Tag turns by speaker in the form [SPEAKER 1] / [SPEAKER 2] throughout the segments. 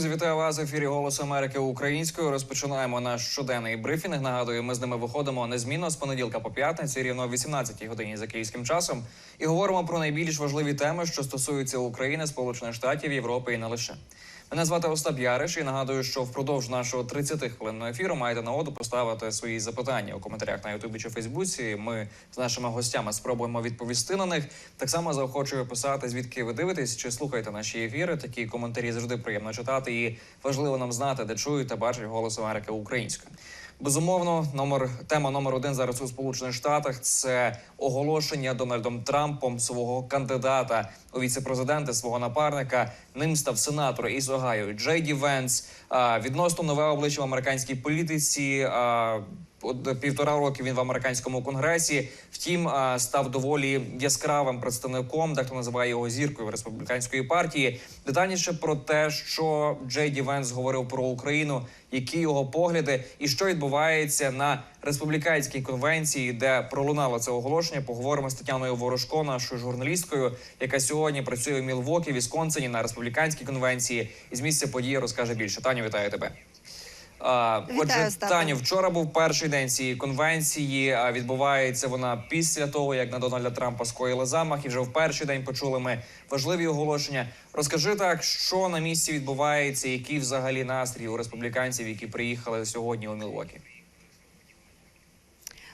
[SPEAKER 1] Друзі, вітаю вас в ефірі Голос Америки українською. Розпочинаємо наш щоденний брифінг. Нагадую, ми з ними виходимо незмінно з понеділка по п'ятниці, рівно о 18 годині за київським часом, і говоримо про найбільш важливі теми, що стосуються України, Сполучених Штатів, Європи і не лише. Мене звати Остап Яриш і нагадую, що впродовж нашого 30 хвилинного ефіру маєте нагоду поставити свої запитання у коментарях на Ютубі чи Фейсбуці. Ми з нашими гостями спробуємо відповісти на них. Так само заохочую писати, звідки ви дивитесь чи слухаєте наші ефіри. Такі коментарі завжди приємно читати, і важливо нам знати, де чують та бачать голос Америки українською. Безумовно, номер тема номер один зараз у Сполучених Штатах це оголошення Дональдом Трампом свого кандидата у віце-президенти, свого напарника. Ним став сенатор із Огайо Джей Ді Венс. Відносно нове обличчя в американській політиці. Півтора роки він в американському конгресі. Втім, став доволі яскравим представником, дехто називає його зіркою республіканської партії. Детальніше про те, що Джей Ді Венс говорив про Україну, які його погляди і що відбувається на республіканській конвенції, де пролунало це оголошення. Поговоримо з Тетяною Ворожко, нашою журналісткою, яка сьогодні працює в Мілвокі, Вісконсині на республіканській конвенції. І з місця події розкаже більше. Таню, вітаю тебе. Отже. Таню, вчора був перший день цієї конвенції. А відбувається вона після того, як на Дональда Трампа скоїли замах, і вже в перший день почули ми важливі оголошення. Розкажи так, що на місці відбувається, який взагалі настрій у республіканців, які приїхали сьогодні у Мілвокі.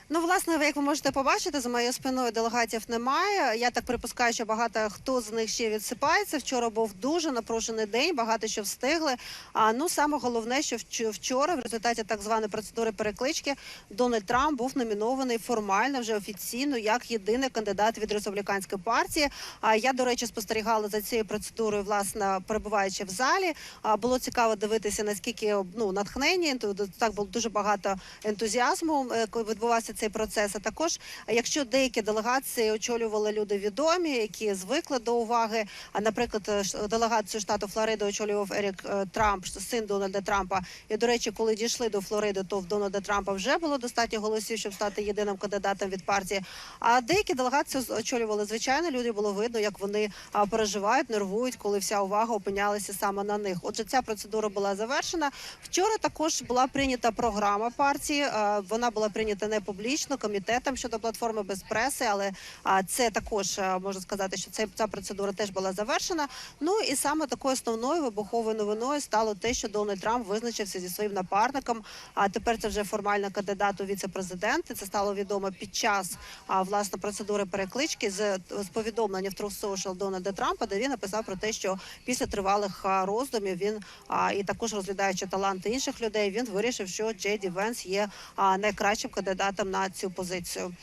[SPEAKER 2] Ну, власне, як ви можете побачити, за моєю спиною делегатів немає. Я так припускаю, що багато хто з них ще відсипається. Вчора був дуже напружений день, багато що встигли. А ну саме головне, що вч- вчора, в результаті так званої процедури переклички, Дональд Трамп був номінований формально вже офіційно як єдиний кандидат від республіканської партії. А я, до речі, спостерігала за цією процедурою, власне, перебуваючи в залі. А було цікаво дивитися, наскільки ну натхнення так було дуже багато ентузіазму, е, коли відбувався цей процес. А також, якщо деякі делегації очолювали люди відомі, які звикли до уваги. А наприклад, е, делегацію штату Флорида очолював Ерік е, Трамп, син Дональда Трампа. І до речі, коли дійшли до Флориди, то в Дональда Трампа вже було достатньо голосів, щоб стати єдиним кандидатом від партії. А деякі делегації очолювали звичайно люди. Було видно, як вони переживають, нервують, коли вся увага опинялася саме на них. Отже, ця процедура була завершена. Вчора також була прийнята програма партії. Вона була прийнята не публічно комітетом щодо платформи без преси, але а, це також можна сказати, що це ця процедура теж була завершена. Ну і саме такою основною вибуховою новиною стало те, що Дональд Трамп визначився зі своїм напарником. А тепер це вже формально кандидат у віце-президенти. Це стало відомо під час а, власне процедури переклички з, з повідомлення в Truth Social Дональда Трампа, де він написав про те, що після тривалих роздумів він а, і також розглядаючи таланти інших людей, він вирішив, що Джей Ді Венс є а, найкращим кандидатом на цю позицію.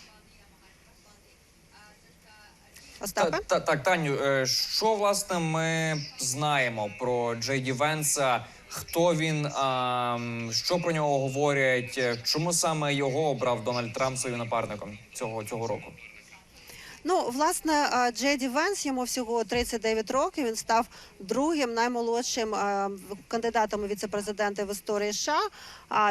[SPEAKER 2] Остапе?
[SPEAKER 1] Та, та, так, Таню, е, що власне ми знаємо про Джейді Венса? Хто він, що про нього говорять? Чому саме його обрав Дональд Трамп своїм напарником цього, цього року?
[SPEAKER 2] Ну, власне, Джеді Венс йому всього 39 років. Він став другим наймолодшим кандидатом у віце-президенти в історії США.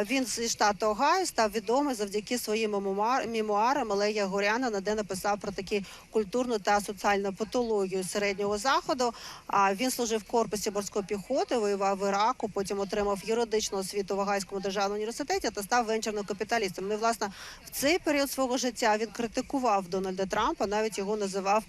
[SPEAKER 2] Він зі штату Огайо став відомий завдяки своїм мемуар- мемуарам Олея Горяна, де написав про такі культурну та соціальну патологію середнього заходу. А він служив в корпусі морської піхоти, воював в Іраку, потім отримав юридичну освіту в Огайському державному університеті та став венчурним капіталістом. Ну власне в цей період свого життя він критикував Дональда Трампа, навіть його називав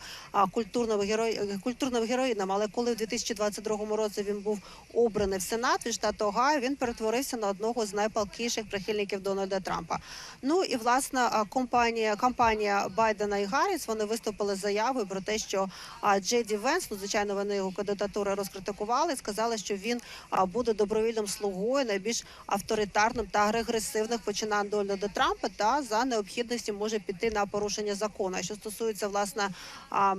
[SPEAKER 2] культурним герой культурним героїном. Але коли в 2022 році він був обраний в Сенат від штату Огайо, він перетворився на одного з найпалкіших прихильників Дональда Трампа. Ну і власне компанія компанія Байдена і Гарріс вони виступили заявою про те, що Джеді Венс, ну звичайно, вони його кандидатуру розкритикували, сказали, що він буде добровільним слугою найбільш авторитарним та регресивних починань Дональда Трампа та за необхідності може піти на порушення закону. Що стосується власне а,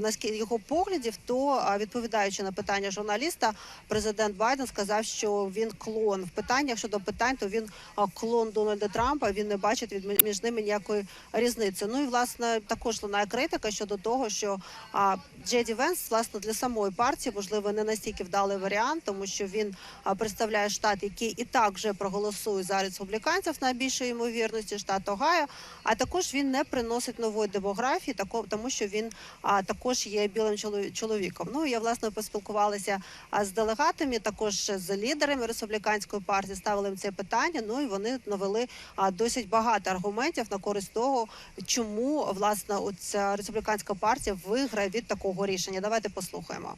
[SPEAKER 2] наскільки його поглядів, то відповідаючи на питання журналіста, президент Байден сказав, що він клон в питаннях щодо питань, то він клон Дональда Трампа. Він не бачить від між ними ніякої різниці. Ну і власне також лунає критика щодо того, що Джеді Венс власне для самої партії можливо не настільки вдалий варіант, тому що він представляє штат, який і так вже проголосує за республіканців найбільшої ймовірності, штат Огайо. А також він не приносить нової демографії. Тому що він також є білим чоло- чоловіком. Ну я власне поспілкувалася з делегатами, також з лідерами республіканської партії, ставили їм це питання. Ну і вони навели досить багато аргументів на користь того, чому власне ця республіканська партія виграє від такого рішення. Давайте послухаємо.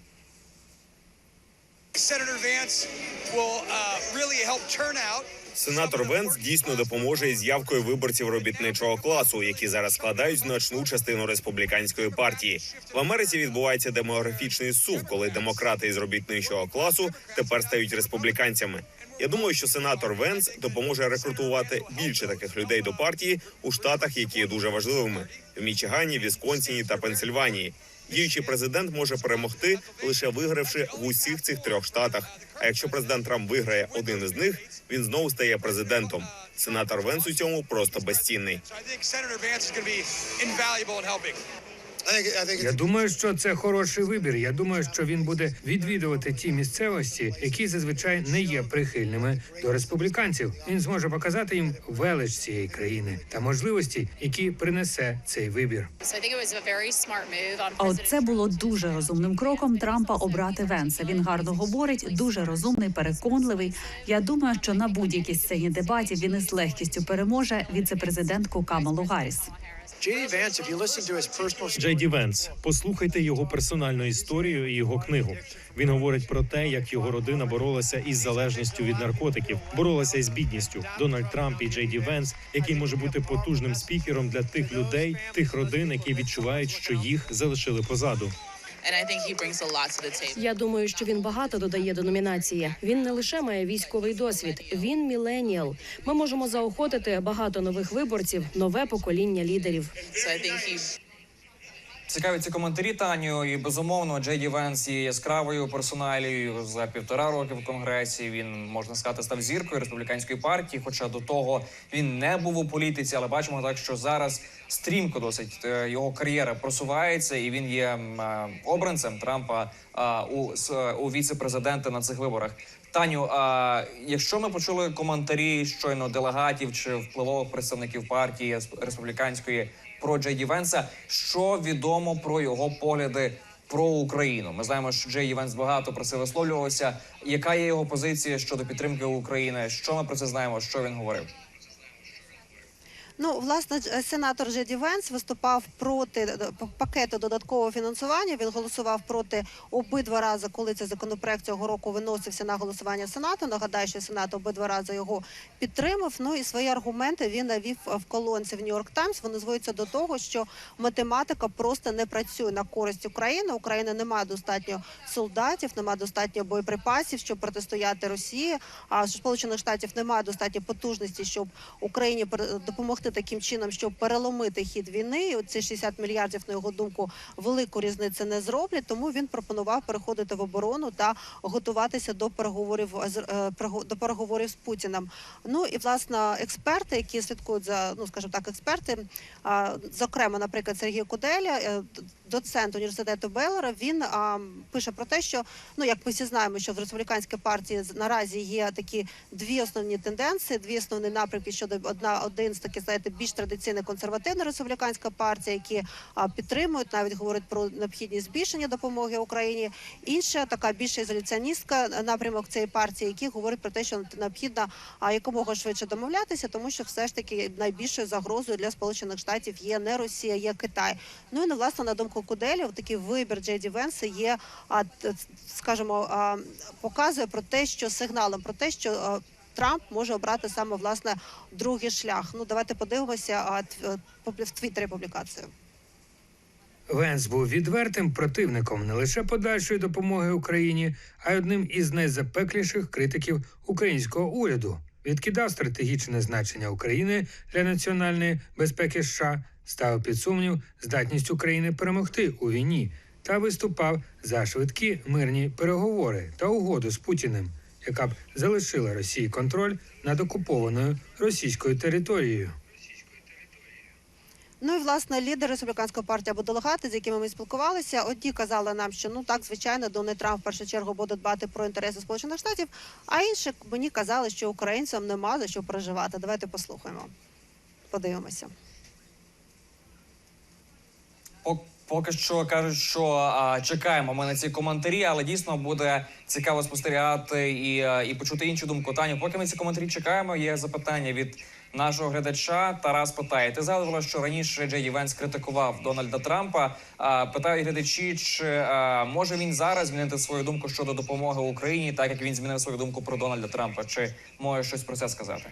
[SPEAKER 3] Сенатор Венс дійсно допоможе із явкою виборців робітничого класу, які зараз складають значну частину республіканської партії. В Америці відбувається демографічний сув, коли демократи із робітничого класу тепер стають республіканцями. Я думаю, що сенатор Венс допоможе рекрутувати більше таких людей до партії у штатах, які є дуже важливими в Мічигані, Вісконсіні та Пенсильванії. Діючий президент може перемогти лише вигравши в усіх цих трьох штатах. А якщо президент Трамп виграє один із них, він знову стає президентом. Сенатор Венс у цьому просто безцінний.
[SPEAKER 4] Я думаю, що це хороший вибір. Я думаю, що він буде відвідувати ті місцевості, які зазвичай не є прихильними до республіканців. Він зможе показати їм велич цієї країни та можливості, які принесе цей вибір.
[SPEAKER 5] А от це було дуже розумним кроком Трампа обрати Венса. Він гарно говорить, дуже розумний, переконливий. Я думаю, що на будь-якій сцені дебатів він із легкістю переможе віцепрезидентку Камалу Гарріс.
[SPEAKER 6] Джей Ді Венс, послухайте його персональну історію і його книгу. Він говорить про те, як його родина боролася із залежністю від наркотиків, боролася із бідністю. Дональд Трамп і Джей Ді Венс, який може бути потужним спікером для тих людей, тих родин, які відчувають, що їх залишили позаду.
[SPEAKER 7] Я думаю, що він багато додає до номінації. Він не лише має військовий досвід, він міленіал. Ми можемо заохотити багато нових виборців, нове покоління лідерів.
[SPEAKER 1] Цікаві ці коментарі Таню. І безумовно, Джей Ді Венс є яскравою персоналією за півтора роки в конгресі. Він можна сказати став зіркою республіканської партії. Хоча до того він не був у політиці, але бачимо так, що зараз стрімко досить е, його кар'єра просувається, і він є е, обранцем Трампа е, у у віце-президента на цих виборах. Таню, а якщо ми почули коментарі щойно делегатів чи впливових представників партії республіканської про Джей Венса, що відомо про його погляди про Україну? Ми знаємо, що Джей Венс багато про це висловлювався. Яка є його позиція щодо підтримки України? Що ми про це знаємо? Що він говорив?
[SPEAKER 2] Ну, власне, сенатор Джеді Венс виступав проти е, пакету додаткового фінансування. Він голосував проти обидва рази, коли цей законопроект цього року виносився на голосування Сенату. Нагадаю, що Сенат обидва рази його підтримав. Ну і свої аргументи він навів е, в колонці в Нью-Йорк Таймс. Вони зводяться до того, що математика просто не працює на користь України. Україна не має достатньо солдатів, немає достатньо боєприпасів, щоб протистояти Росії. А Сполучених Штатів немає достатньо потужності, щоб Україні допомогти таким чином, щоб переломити хід війни. І Оці 60 мільярдів, на його думку, велику різницю не зроблять. Тому він пропонував переходити в оборону та готуватися до переговорів е, до переговорів з Путіним. Ну і власне експерти, які слідкують за ну скажімо так, експерти, зокрема, наприклад, Сергій Куделя, е, доцент університету Беллера, він а, пише про те, що ну як ми всі знаємо, що в республіканській партії наразі є такі дві основні тенденції, дві основні напрямки щодо одна один з таких, знаєте, більш традиційна консервативна республіканська партія, які підтримують, навіть говорять про необхідність збільшення допомоги Україні. Інша така більш ізоляціоністська напрямок цієї партії, які говорять про те, що необхідно якомога швидше домовлятися, тому що все ж таки найбільшою загрозою для сполучених штатів є не Росія, є Китай. Ну і на власне на думку Куделі, такий вибір Джейді Венса є, скажімо, показує про те, що сигналом про те, що Трамп може обрати саме власне другий шлях. Ну давайте подивимося е, в Твіттері публікацію.
[SPEAKER 4] Венс був відвертим противником не лише подальшої допомоги Україні, а й одним із найзапекліших критиків українського уряду. Відкидав стратегічне значення України для національної безпеки США, ставив під сумнів здатність України перемогти у війні та виступав за швидкі мирні переговори та угоду з Путіним, яка б залишила Росії контроль над окупованою російською територією.
[SPEAKER 2] Ну і власне лідер республіканської партії або делегати, з якими ми спілкувалися, одні казали нам, що ну так звичайно Дональд Трамп в першу чергу буде дбати про інтереси Сполучених Штатів. А інші мені казали, що українцям нема за що переживати. Давайте послухаємо, подивимося.
[SPEAKER 1] Поки що кажуть, що а, чекаємо ми на ці коментарі, але дійсно буде цікаво спостерігати і, і почути іншу думку. Таню, поки ми ці коментарі чекаємо, є запитання від нашого глядача. Тарас питає: ти згадувала, що раніше Джей Венс критикував Дональда Трампа. А, питають глядачі, чи а, може він зараз змінити свою думку щодо допомоги Україні, так як він змінив свою думку про Дональда Трампа? Чи може щось про це сказати?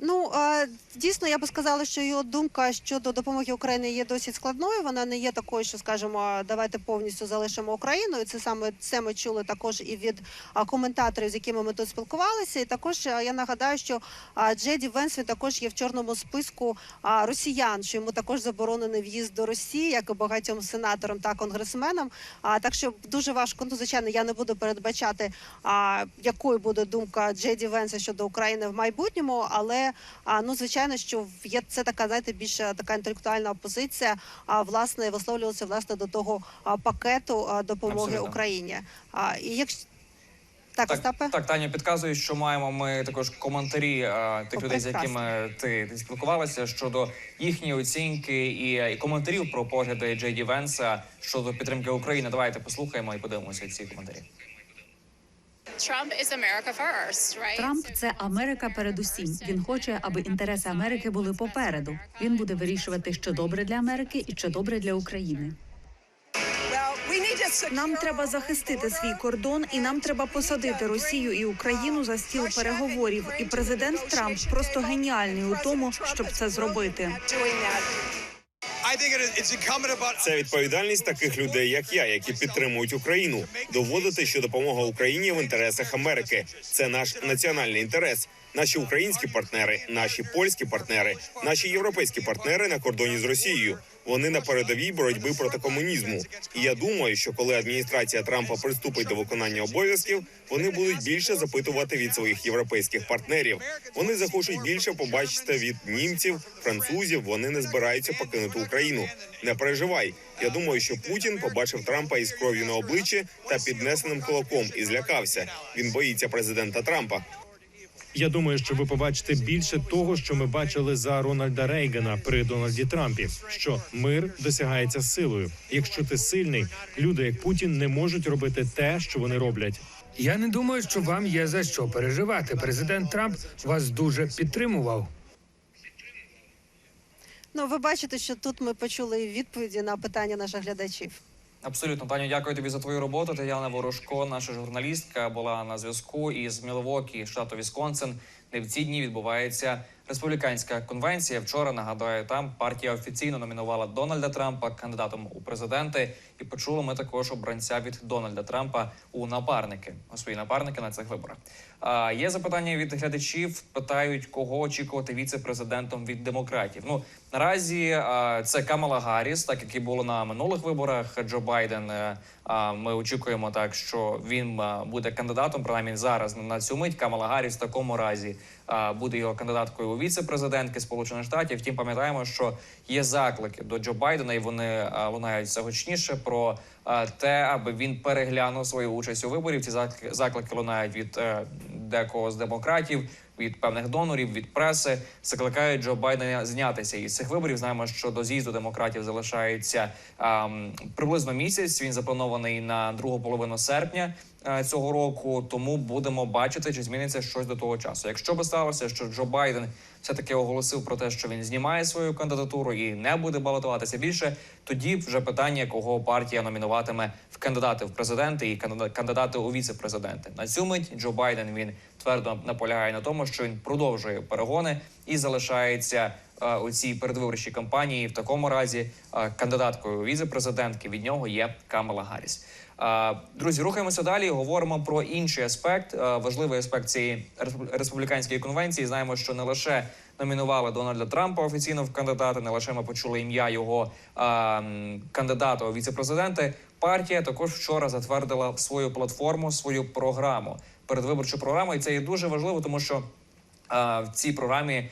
[SPEAKER 2] Ну дійсно, я би сказала, що його думка щодо допомоги Україні є досить складною. Вона не є такою, що скажемо, давайте повністю залишимо Україну. І це саме це ми чули також і від коментаторів, з якими ми тут спілкувалися. І також я нагадаю, що Джеді Венс він також є в чорному списку росіян, що йому також заборонений в'їзд до Росії, як і багатьом сенаторам та конгресменам. А так що дуже важко. Ну звичайно, я не буду передбачати, якою буде думка Джеді Венса щодо України в майбутньому, але а, ну звичайно, що є це така, знаєте, більше така інтелектуальна опозиція. А власне висловлювалася власне до того пакету допомоги
[SPEAKER 1] Абсолютно.
[SPEAKER 2] Україні. А і якщо так, Остапе?
[SPEAKER 1] Так, так, Таня підказує, що маємо ми також коментарі а, тих
[SPEAKER 2] О,
[SPEAKER 1] людей, з якими ти, ти спілкувалася щодо їхньої оцінки і, і коментарів про погляди Джей Венса щодо підтримки України. Давайте послухаємо і подивимося ці коментарі.
[SPEAKER 5] Трамп це Америка передусім. Він хоче, аби інтереси Америки були попереду. Він буде вирішувати, що добре для Америки і що добре для України.
[SPEAKER 8] Нам треба захистити свій кордон, і нам треба посадити Росію і Україну за стіл переговорів. І президент Трамп просто геніальний у тому, щоб це зробити.
[SPEAKER 3] Це відповідальність таких людей, як я, які підтримують Україну, доводити, що допомога Україні в інтересах Америки. Це наш національний інтерес. Наші українські партнери, наші польські партнери, наші європейські партнери на кордоні з Росією. Вони на передовій боротьби проти комунізму. І я думаю, що коли адміністрація Трампа приступить до виконання обов'язків, вони будуть більше запитувати від своїх європейських партнерів. Вони захочуть більше побачити від німців, французів. Вони не збираються покинути Україну. Не переживай. Я думаю, що Путін побачив Трампа із кров'ю на обличчі та піднесеним кулаком і злякався. Він боїться президента Трампа.
[SPEAKER 6] Я думаю, що ви побачите більше того, що ми бачили за Рональда Рейгана при Дональді Трампі. Що мир досягається силою. Якщо ти сильний, люди як Путін не можуть робити те, що вони роблять.
[SPEAKER 4] Я не думаю, що вам є за що переживати. Президент Трамп вас дуже підтримував.
[SPEAKER 2] Ну ви бачите, що тут ми почули відповіді на питання наших глядачів.
[SPEAKER 1] Абсолютно, Таню, дякую тобі за твою роботу. Тетяна Ворожко, наша журналістка, була на зв'язку із Мілвокі, штату Вісконсин, де в ці дні відбувається республіканська конвенція. Вчора нагадаю, там партія офіційно номінувала Дональда Трампа кандидатом у президенти. І почули ми також обранця від Дональда Трампа у напарники у свої напарники на цих виборах. А є запитання від глядачів. Питають, кого очікувати віце-президентом від демократів. Ну наразі це Камала Гарріс, так як і було на минулих виборах. Джо Байден. Е, ми очікуємо так, що він буде кандидатом. Принаймні зараз на цю мить Камала Гарріс в такому разі буде його кандидаткою у віце-президентки Сполучених Штатів. Втім, пам'ятаємо, що є заклики до Джо Байдена, і вони лунають все гучніше про те, аби він переглянув свою участь у виборі. Ці заклики, лунають від е, декого з демократів. Від певних донорів, від преси закликають Джо Байдена знятися із цих виборів. Знаємо, що до з'їзду демократів залишається ем, приблизно місяць. Він запланований на другу половину серпня цього року. Тому будемо бачити, чи зміниться щось до того часу. Якщо би сталося, що Джо Байден все таки оголосив про те, що він знімає свою кандидатуру і не буде балотуватися більше, тоді вже питання, кого партія номінуватиме в кандидати в президенти і кандида- кандидати у віце-президенти. На цю мить Джо Байден він твердо наполягає на тому, що він продовжує перегони і залишається е, у цій передвиборчій кампанії. В такому разі е, кандидаткою віце-президентки від нього є Камала Гарріс. Друзі, рухаємося далі. Говоримо про інший аспект, важливий аспект цієї респуб- республіканської конвенції. Знаємо, що не лише номінували Дональда Трампа офіційно в кандидати, не лише ми почули ім'я його кандидата у віце-президенти. Партія також вчора затвердила свою платформу, свою програму, передвиборчу програму, і це є дуже важливо, тому що в цій програмі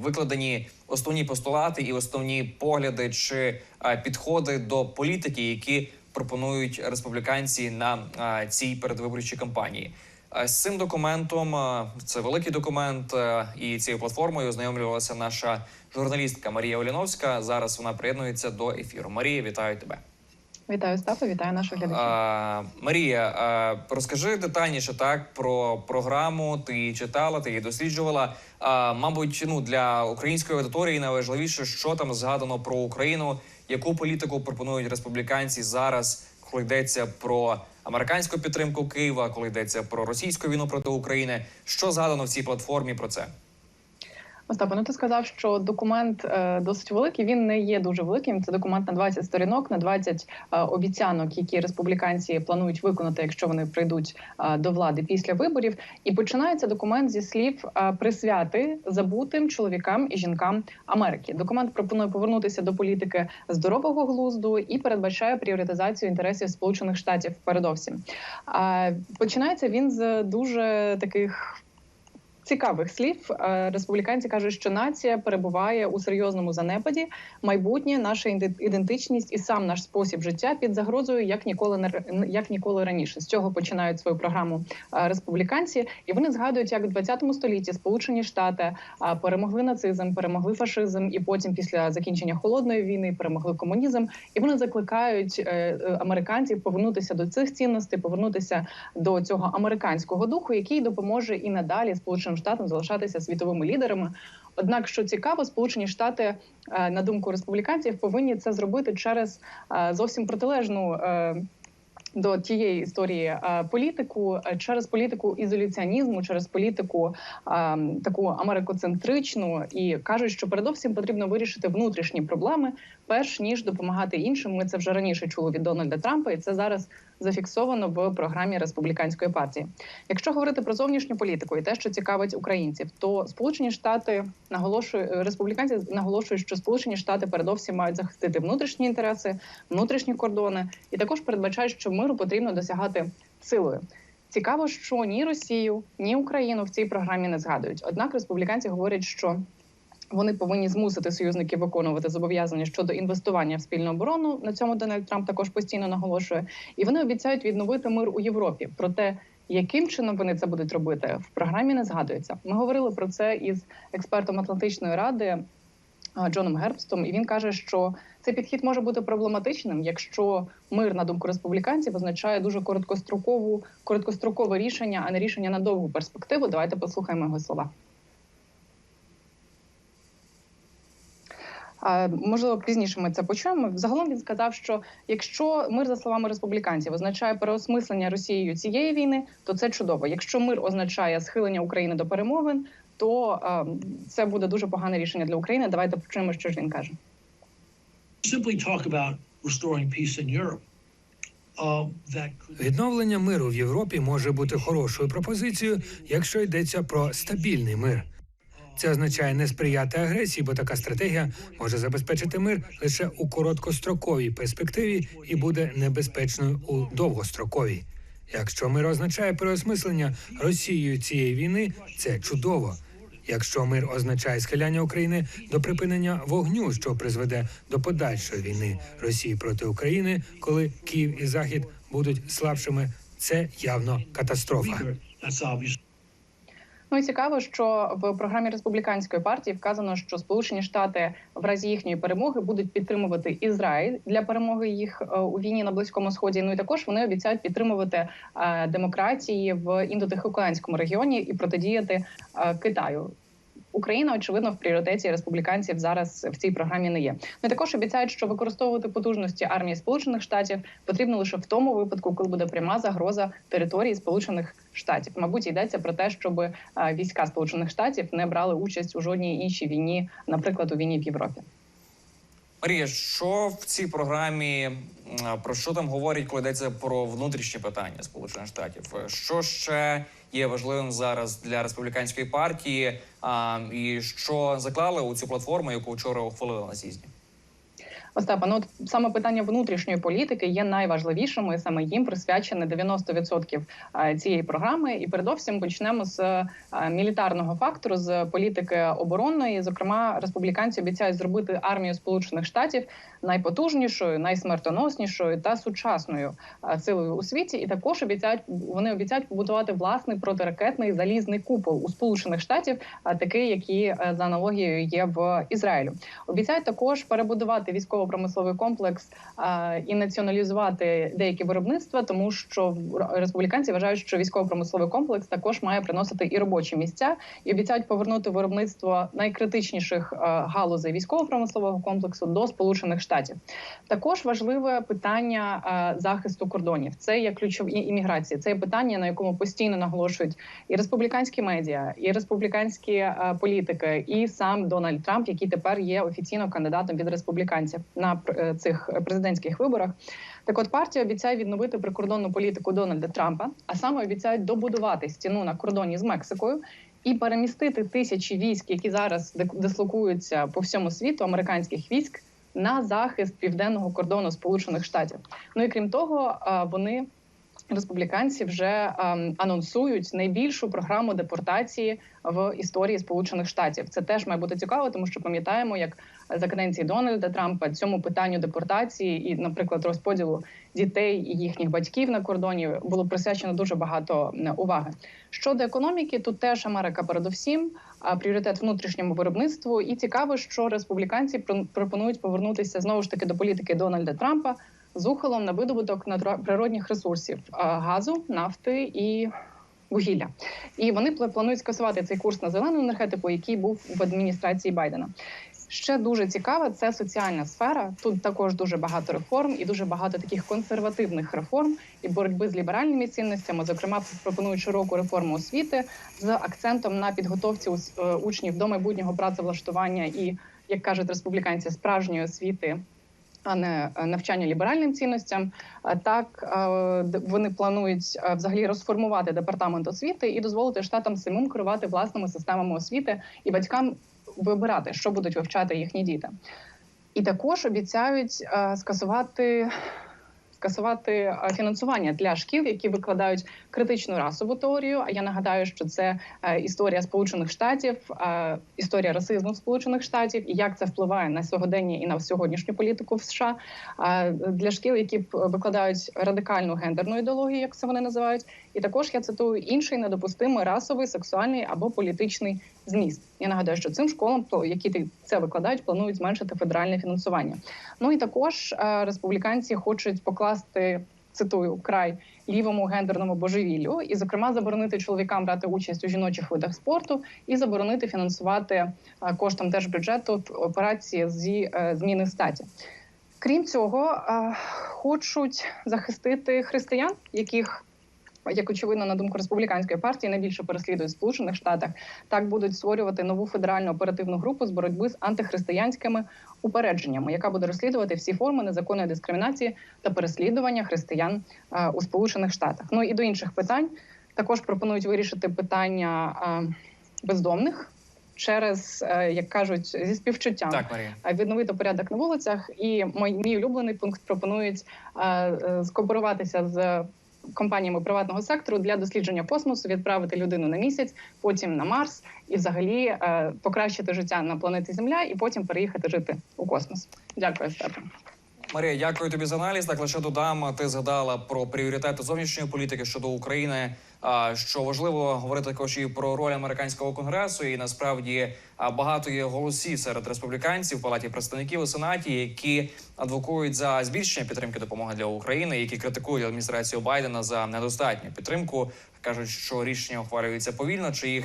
[SPEAKER 1] викладені основні постулати і основні погляди чи підходи до політики, які пропонують республіканці на цій передвиборчій кампанії. З цим документом це великий документ, і цією платформою ознайомлювалася наша журналістка Марія Оліновська. Зараз вона приєднується до ефіру. Марія, вітаю тебе.
[SPEAKER 9] Вітаю Стафа, вітаю наших глядачів.
[SPEAKER 1] Марія, а, розкажи детальніше так про програму. Ти її читала, ти її досліджувала. А, мабуть, ну для української аудиторії найважливіше, що там згадано про Україну, яку політику пропонують республіканці зараз, коли йдеться про американську підтримку Києва, коли йдеться про російську війну проти України. Що згадано в цій платформі про це?
[SPEAKER 9] Остапе, ну ти сказав, що документ е, досить великий. Він не є дуже великим. Це документ на 20 сторінок, на 20 е, обіцянок, які республіканці планують виконати, якщо вони прийдуть е, до влади після виборів. І починається документ зі слів присвяти забутим чоловікам і жінкам Америки. Документ пропонує повернутися до політики здорового глузду і передбачає пріоритизацію інтересів Сполучених Штатів. Передовсім починається він з дуже таких. Цікавих слів Е, республіканці кажуть, що нація перебуває у серйозному занепаді. Майбутнє, наша іде- ідентичність і сам наш спосіб життя під загрозою як ніколи як ніколи раніше. З цього починають свою програму е, республіканці, і вони згадують, як в 20 столітті Сполучені Штати перемогли нацизм, перемогли фашизм, і потім, після закінчення холодної війни, перемогли комунізм. І вони закликають е, американців повернутися до цих цінностей, повернутися до цього американського духу, який допоможе і надалі Сполученим Штатам залишатися світовими лідерами. Однак, що цікаво, Сполучені Штати, е, на думку республіканців, повинні це зробити через е, зовсім протилежну. е, До тієї історії політику через політику ізоляціонізму, через політику е, таку америкоцентричну, і кажуть, що передовсім потрібно вирішити внутрішні проблеми, перш ніж допомагати іншим. Ми це вже раніше чули від Дональда Трампа, і це зараз зафіксовано в програмі республіканської партії. Якщо говорити про зовнішню політику і те, що цікавить українців, то Сполучені Штати наголошують республіканці наголошують, що Сполучені Штати передовсім мають захистити внутрішні інтереси, внутрішні кордони, і також передбачають, що миру потрібно досягати силою. Цікаво, що ні Росію, ні Україну в цій програмі не згадують. Однак республіканці говорять, що вони повинні змусити союзників виконувати зобов'язання щодо інвестування в спільну оборону. На цьому Дональд Трамп також постійно наголошує, і вони обіцяють відновити мир у Європі. Проте яким чином вони це будуть робити в програмі не згадується. Ми говорили про це із експертом Атлантичної ради Джоном Гербстом, і він каже, що цей підхід може бути проблематичним, якщо мир, на думку республіканців, означає дуже короткострокову короткострокове рішення, а не рішення на довгу перспективу. Давайте послухаємо його слова. Можливо, пізніше ми це почуємо. Загалом він сказав, що якщо мир, за словами республіканців, означає переосмислення Росією цієї війни, то це чудово. Якщо мир означає схилення України до перемовин, то це буде дуже погане рішення для України. Давайте почуємо, що ж він каже.
[SPEAKER 10] simply talk about restoring peace in Europe. That could
[SPEAKER 4] Відновлення миру в Європі може бути хорошою пропозицією, якщо йдеться про стабільний мир. Це означає не сприяти агресії, бо така стратегія може забезпечити мир лише у короткостроковій перспективі і буде небезпечною у довгостроковій. Якщо мир означає переосмислення Росією цієї війни, це чудово. Якщо мир означає схиляння України до припинення вогню, що призведе до подальшої війни Росії проти України, коли Київ і Захід будуть слабшими, це явно катастрофа.
[SPEAKER 9] Ну і цікаво, що в програмі республіканської партії вказано, що Сполучені Штати в разі їхньої перемоги будуть підтримувати Ізраїль для перемоги їх е, у війні на близькому сході. Ну і також вони обіцяють підтримувати е, демократії в індотихоокеанському регіоні і протидіяти е, Китаю. Україна, очевидно, в пріоритеті республіканців зараз в цій програмі не є. Ну також обіцяють, що використовувати потужності армії Сполучених Штатів потрібно лише в тому випадку, коли буде пряма загроза території Сполучених Штатів. Мабуть, йдеться про те, щоб е, війська Сполучених Штатів не брали участь у жодній іншій війні, наприклад, у війні в Європі.
[SPEAKER 1] Марія, що в цій програмі про що там говорять, коли йдеться про внутрішні питання Сполучених Штатів? Що ще є важливим зараз для республіканської партії? А, і що заклали у цю платформу, яку вчора ухвалили на з'їзді?
[SPEAKER 9] Остапа, ну от саме питання внутрішньої політики є найважливішим, і саме їм присвячене 90% е, цієї програми. І передовсім почнемо з мілітарного фактору, з політики оборонної. Зокрема, республіканці обіцяють зробити армію Сполучених Штатів найпотужнішою, найсмертоноснішою та сучасною силою у світі. І також обіцяють вони обіцяють побудувати власний протиракетний залізний купол у Сполучених Штатів, такий, який е, за аналогією є в Ізраїлю. Обіцяють також перебудувати військово-промисловий комплекс і націоналізувати деякі виробництва, тому що республіканці вважають, що військово-промисловий комплекс також має приносити і робочі місця, і обіцяють повернути виробництво найкритичніших галузей військово-промислового комплексу до Сполучених Штатів. Також важливе питання захисту кордонів. Це є ключові імміграції. Це є питання, на якому постійно наголошують і республіканські медіа, і республіканські політики, і сам Дональд Трамп, який тепер є офіційно кандидатом від республіканців на е, цих президентських виборах. Так, от партія обіцяє відновити прикордонну політику Дональда Трампа, а саме обіцяють добудувати стіну на кордоні з Мексикою. І перемістити тисячі військ, які зараз дислокуються по всьому світу, американських військ на захист південного кордону Сполучених Штатів. Ну і крім того, вони республіканці вже ем, анонсують найбільшу програму депортації в історії Сполучених Штатів. Це теж має бути цікаво, тому що пам'ятаємо, як за каденції Дональда Трампа цьому питанню депортації і, наприклад, розподілу дітей і їхніх батьків на кордоні було присвячено дуже багато уваги. Щодо економіки, тут теж Америка передовсім пріоритет внутрішньому виробництву. І цікаво, що республіканці пр- пропонують повернутися знову ж таки до політики Дональда Трампа з ухилом на видобуток природних ресурсів газу, нафти і. Вугілля, і вони планують скасувати цей курс на зелену енергетику, який був в адміністрації Байдена. Ще дуже цікаве це соціальна сфера. Тут також дуже багато реформ і дуже багато таких консервативних реформ і боротьби з ліберальними цінностями. Зокрема, пропонують широку реформу освіти з акцентом на підготовці е, учнів до майбутнього працевлаштування і, як кажуть республіканці, справжньої освіти. А не е, навчання ліберальним цінностям. Так е, вони планують е, взагалі розформувати департамент освіти і дозволити штатам самим керувати власними системами освіти і батькам вибирати, що будуть вивчати їхні діти. І також обіцяють скасувати. Скасувати е, фінансування для шкіл, які викладають критичну расову теорію. А я нагадаю, що це е, історія Сполучених Штатів, е, історія расизму Сполучених Штатів, і як це впливає на сьогодення і на сьогоднішню політику в США. Для шкіл, які викладають радикальну гендерну ідеологію, як це вони називають, і також я цитую інший недопустимий расовий, сексуальний або політичний зміст. Я нагадаю, що цим школам, пл- які це викладають, планують зменшити федеральне фінансування. Ну і також е, республіканці хочуть покласти. Цитую край лівому гендерному божевіллю, і зокрема заборонити чоловікам брати участь у жіночих видах спорту і заборонити фінансувати е, коштом держбюджету операції зі е, зміни статі. Крім цього, хочуть захистити християн, яких як очевидно, на думку республіканської партії, найбільше переслідують в Сполучених Штатах. Так будуть створювати нову федеральну оперативну групу з боротьби з антихристиянськими упередженнями, яка буде розслідувати всі форми незаконної дискримінації та переслідування християн е, у Сполучених Штатах. Ну і до інших питань також пропонують вирішити питання е, бездомних. Через, е, як кажуть, зі співчуттям
[SPEAKER 1] Так, Марія.
[SPEAKER 9] відновити порядок на вулицях. І мій, мій улюблений пункт пропонують скооперуватися з компаніями приватного сектору для дослідження космосу, відправити людину на місяць, потім на Марс, і взагалі е, покращити життя на планеті Земля, і потім переїхати жити у космос. Дякую, Степан.
[SPEAKER 1] Марія, дякую тобі за аналіз. Так лише додам. Ти згадала про пріоритети зовнішньої політики щодо України. Що важливо говорити також і про роль американського конгресу. І насправді багато є голосів серед республіканців в палаті представників у сенаті, які адвокують за збільшення підтримки допомоги для України, які критикують адміністрацію Байдена за недостатню підтримку. кажуть, що рішення ухвалюються повільно, чи їх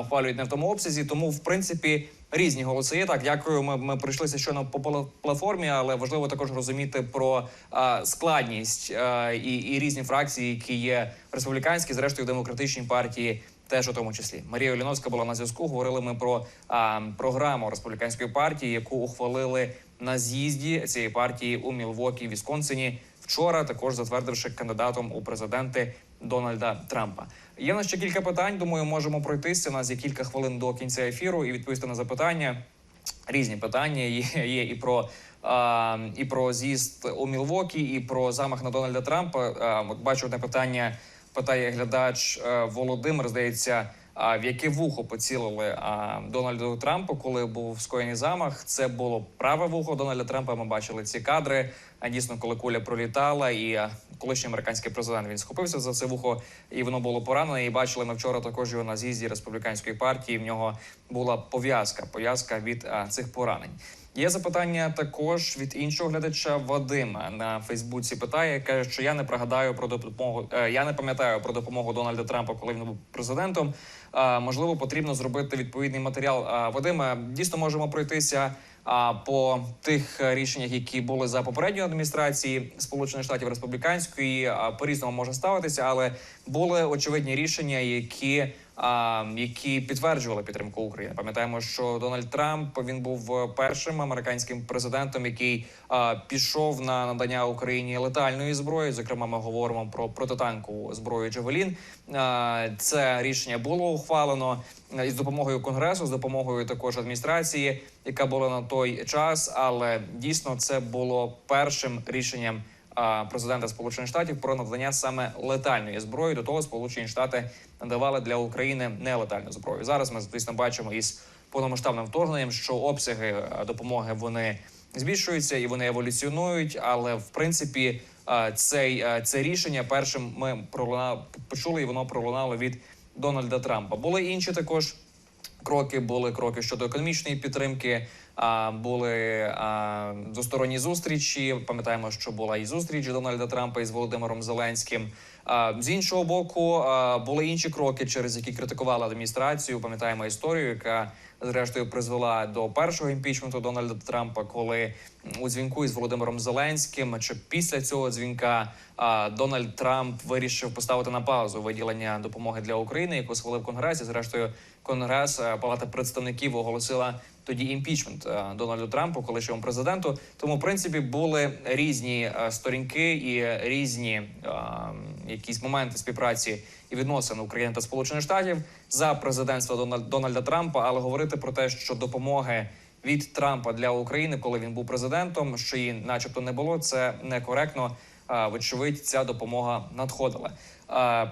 [SPEAKER 1] ухвалюють не в тому обсязі. Тому, в принципі, різні голоси є. Так, дякую. Ми, ми пройшлися щойно по пла- платформі, але важливо також розуміти про а, складність а, і, і різні фракції, які є республіканські, зрештою демократичні партії. Теж у тому числі Марія Оліновська була на зв'язку. Говорили ми про а, програму республіканської партії, яку ухвалили на з'їзді цієї партії у Мілвокі, Вісконсині вчора, також затвердивши кандидатом у президенти Дональда Трампа. Є в нас ще кілька питань. Думаю, можемо пройтися. У нас є кілька хвилин до кінця ефіру і відповісти на запитання. Різні питання є, є і про а, і про з'їзд у Мілвокі, і про замах на Дональда Трампа. А, бачу одне питання. Питає глядач е, Володимир. Здається, а в яке вухо поцілили а, Дональду Трампу, коли був скоєний замах? Це було праве вухо Дональда Трампа. Ми бачили ці кадри. А дійсно, коли куля пролітала, і колишній американський президент він схопився за це вухо, і воно було поранене. І бачили ми вчора також його на з'їзді республіканської партії. В нього була пов'язка, пов'язка від а, цих поранень. Є запитання також від іншого глядача Вадима на Фейсбуці. Питає, каже, що я не пригадаю про допомогу. е, Я не пам'ятаю про допомогу Дональда Трампа, коли він був президентом. Можливо, потрібно зробити відповідний матеріал. А, Вадиме, дійсно можемо пройтися по тих е, рішеннях, які були за попередньої адміністрації Сполучених Штатів Республіканської. По різному може ставитися, але були очевидні рішення, які які підтверджували підтримку України. Пам'ятаємо, що Дональд Трамп він був е, першим американським президентом, який пішов на надання Україні летальної зброї. Зокрема, ми говоримо про протитанкову зброю Джавелін. Це рішення було ухвалено е, із допомогою конгресу, з допомогою також адміністрації, яка була на той час. Але дійсно це було першим рішенням президента Сполучених Штатів про надання саме летальної зброї. До того Сполучені Штати надавали для України нелетальну зброю. Зараз ми звісно бачимо із повномасштабним вторгненням, що обсяги допомоги вони збільшуються і вони еволюціонують. Але в принципі, цей це рішення першим ми пролунали, почули, і воно пролунало від Дональда Трампа. Були інші також кроки. Були кроки щодо економічної підтримки. Були двосторонні зустрічі. Пам'ятаємо, що була і зустріч Дональда Трампа із Володимиром Зеленським. З іншого боку, були інші кроки, через які критикували адміністрацію. Пам'ятаємо історію, яка зрештою призвела до першого імпічменту Дональда Трампа, коли у дзвінку із Володимиром Зеленським чи після цього дзвінка Дональд Трамп вирішив поставити на паузу виділення допомоги для України, яку схвалив Конгрес. І зрештою, Конгрес Палата представників оголосила тоді імпічмент е, Дональду Трампу, колишньому президенту. Тому, в принципі, були різні е, сторінки і різні е, якісь моменти співпраці і відносин України та Сполучених Штатів за президентства Дональд- Дональда Трампа. Але говорити про те, що допомоги від Трампа для України, коли він був президентом, що її, начебто, не було, це некоректно. Вочевидь, ця допомога надходила.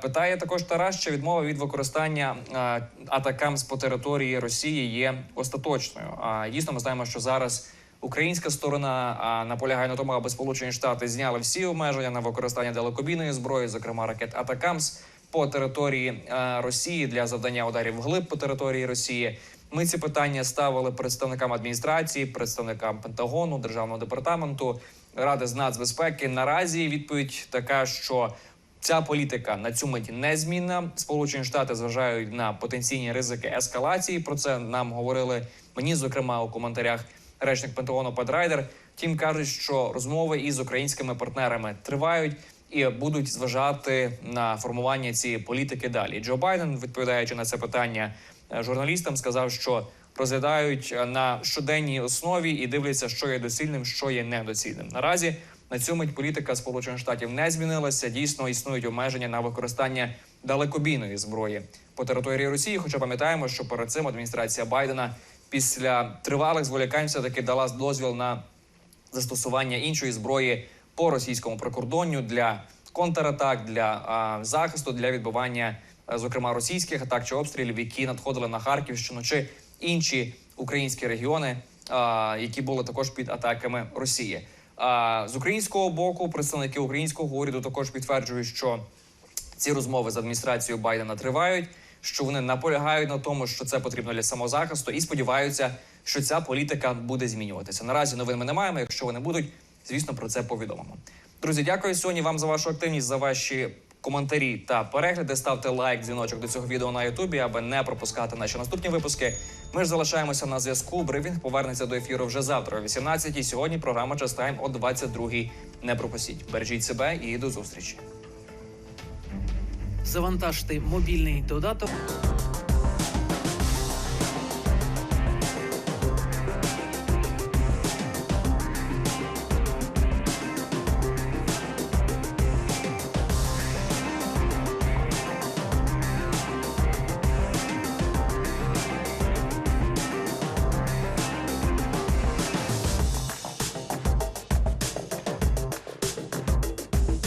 [SPEAKER 1] Питає також Тарас, чи відмова від використання а, атакамс по території Росії є остаточною. Дійсно, ми знаємо, що зараз українська сторона наполягає на тому, аби Сполучені Штати зняли всі обмеження на використання далекобійної зброї, зокрема ракет Атакамс по території Росії для завдання ударів вглиб по території Росії. Ми ці питання ставили представникам адміністрації, представникам Пентагону, державного департаменту, ради з нацбезпеки. Наразі відповідь така, що ця політика на цю мить незмінна. Сполучені Штати зважають на потенційні ризики ескалації. Про це нам говорили мені, зокрема, у коментарях речник Пентагону Пет Райдер. Втім, кажуть, що розмови із українськими партнерами тривають. І будуть зважати на формування цієї політики далі. Джо Байден, відповідаючи на це питання е, журналістам, сказав, що розглядають е, на щоденній основі і дивляться, що є доцільним, що є недоцільним. Наразі на цю мить політика Сполучених Штатів не змінилася. Дійсно існують обмеження на використання далекобійної зброї по території Росії. Хоча пам'ятаємо, що перед цим адміністрація Байдена після тривалих зволікань все таки дала дозвіл на застосування іншої зброї по російському прикордонню для контратак, для а, захисту, для відбивання, е, зокрема російських атак чи обстрілів, які надходили на Харківщину чи інші українські регіони, які були також під атаками Росії. З українського боку представники українського уряду також підтверджують, що ці розмови з адміністрацією Байдена тривають, що вони наполягають на тому, що це потрібно для самозахисту, і сподіваються, що ця політика буде змінюватися. Наразі новин ми не маємо. Якщо вони будуть, звісно, про це повідомимо. Друзі, дякую сьогодні вам за вашу активність, за ваші коментарі та перегляди. Ставте лайк, дзвіночок до цього відео на Ютубі, аби не пропускати наші наступні випуски. Ми ж залишаємося на зв'язку. Брифінг повернеться до ефіру вже завтра, о 18-й. Сьогодні програма «Частайм» о 22-й. Не пропустіть. Бережіть себе і до зустрічі.
[SPEAKER 11] Завантажте мобільний додаток.